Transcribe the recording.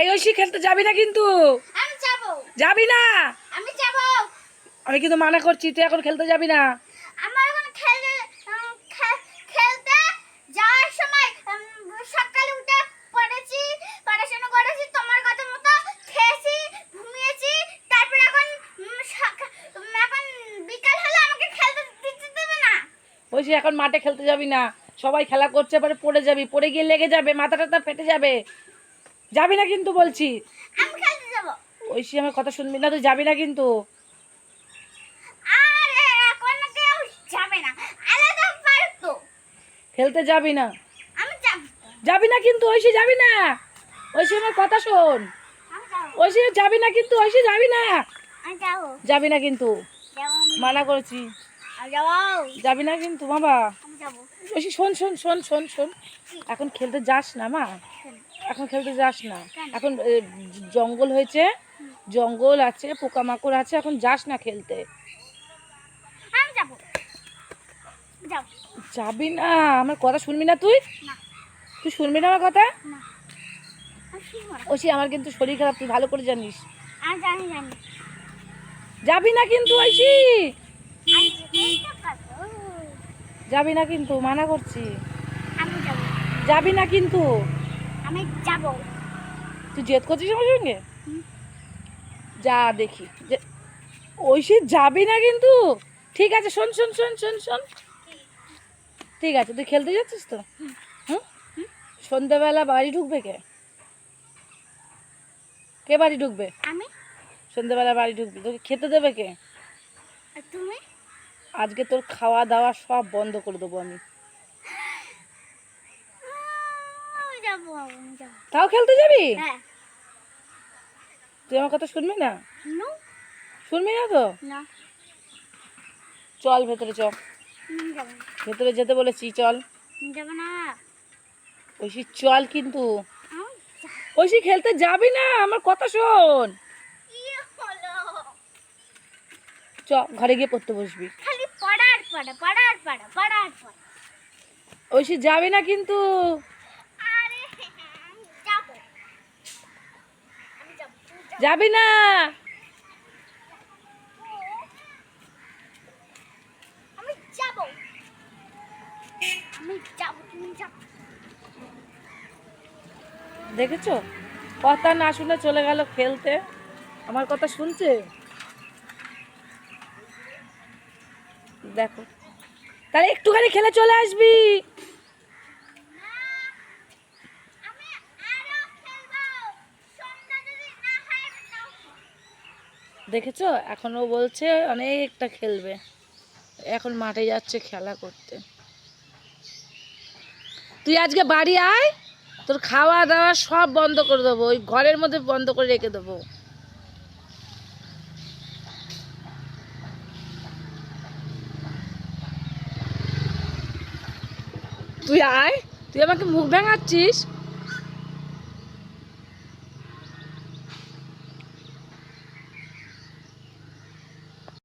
এই ঐশী খেলতে যাবি না কিন্তু। আমি যাব। যাবি না? আমি যাব। আমি কিন্তু মানা করছি তুই এখন খেলতে যাবি না। আমার এখন খেলতে খেলতে যাওয়ার সময় সকালে উঠে পড়েছি পড়াশোনা করেছি তোমার কথা মতো খেয়েছি ঘুমিয়েছি তারপর এখন এখন বিকাল হলে আমাকে খেলতে দিতে দেবে না। ঐশী এখন মাঠে খেলতে যাবি না। সবাই খেলা করছে এবারে পড়ে যাবি। পড়ে গিয়ে লেগে যাবে মাথা টাথা ফেটে যাবে। যাবি না কিন্তু বলছি। আমি খেলতে যাব। ঐশী আমার কথা শুনবি না তুই যাবি না কিন্তু। আরে এখন কেউ যাবে না। আলাদা পারতো খেলতে যাবি না। আমি যাব। যাবি না কিন্তু ঐশী যাবি না। ঐশী আমার কথা শোন। ঐশী যাবি না কিন্তু ঐশী যাবি না। যাবি। না কিন্তু। মানা করেছি। যাবি। না কিন্তু বাবা। ঐশী শোন শোন শোন শোন শোন। এখন খেলতে যাস না মা। এখন খেলতে যাস না। এখন জঙ্গল হয়েছে জঙ্গল আছে পোকামাকড় আছে এখন যাস না খেলতে। যাব। না আমার কথা শুনবি না তুই? তুই শুনবি না আমার কথা। ঐশী আমার কিন্তু শরীর খারাপ তুই ভালো করে জানিস। যাবি না কিন্তু ঐশী আমি যাবি না কিন্তু মানা করছি। যাবি না কিন্তু। আমি যাব। তুই জেদ করছিস আমার সঙ্গে? যা দেখি। যে ঐশী যাবি না কিন্তু। ঠিক আছে শোন শোন শোন শোন শোন। ঠিক আছে তুই খেলতে যাচ্ছিস তো? হুম? সন্ধ্যাবেলা বাড়ি ঢুকবে কে? কে বাড়ি ঢুকবে? আমি। সন্ধ্যাবেলা বাড়ি ঢুকবি। তোকে খেতে দেবে কে? তুমি? আজকে তোর খাওয়া দাওয়া সব বন্ধ করে দেবো আমি আমি যাব আমি যাব তাও খেলতে যাবি? হ্যাঁ। তুই আমার কথা শুনবি না? শুনবি? না তো? চল ভেতরে চল ভেতরে যেতে বলেছি চল। ঐশী চল কিন্তু। ঐশী খেলতে যাবি না? আমার কথা শোন। কি হলো? চ ঘরে গিয়ে পড়তে বসবি। ঐশী যাবি না কিন্তু আরে আমি যাব আমি যাব না? আমি যাব। আমি যাব তুমি যাও। দেখেছ? কথা না শুনে চলে গেল খেলতে। আমার কথা শুনছে? দেখো। তাহলে একটুখানি খেলে চলে আসবি আমি আরও খেলব সন্ধ্যা যদি না হয় আমি নাও দেখেছ? এখনও বলছে অনেকটা খেলবে। এখন মাঠে যাচ্ছে খেলা করতে। তুই আজকে বাড়ি আয়, তোর খাওয়া দাওয়া সব বন্ধ করে দেবো, ওই ঘরের মধ্যে বন্ধ করে রেখে দেবো। তুই আয়, তুই আমাকে মুখ ভেঙাচ্ছিস?